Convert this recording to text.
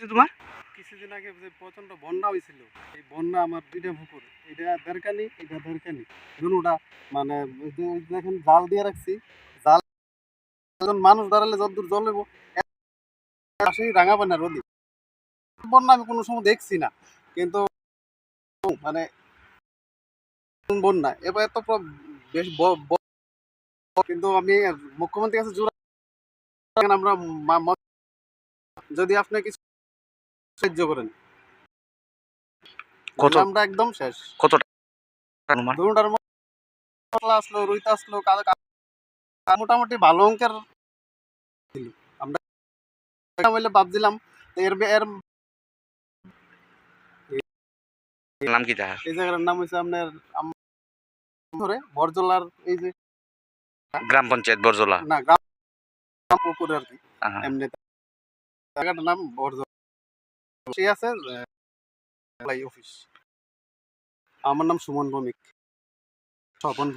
তোমার? কিছুদিন আগে প্রচণ্ড বন্যা হয়েছিল, এই বন্যা আমার দুইটা পুকুর। এটা দেড়কানি এটা দেড়কানি দুটা মানে দেখেন, জাল দিয়ে রাখছি। জাল, একজন মানুষ দাঁড়ালে জল নেব আসেই রোদি বন্যা আমি কোনো সময় দেখছি না, কিন্তু মানে বন্যা। এবার এত বেশ কিন্তু আমি মুখ্যমন্ত্রীর কাছে জোর, আমরা যদি আপনি কিছু সাহায্য করেন। কত? আমরা একদম শেষ। কত অনুমান। ধরুন মশলা আসলো রুইতা আসলো মোটামুটি ভালো অঙ্কের আমরা তো এর এর নাম কি তাহার এই জায়গার নাম হচ্ছে আপনার ধরে বরজলার এই যে গ্রাম পঞ্চায়েত বরজলা। না গ্রাম গ্রাম পুকুর আর কি। এমনি জায়গাটার নাম বরজলা। সে আছে অফিস আমার নাম সুমন ভৌমিক। স্বপন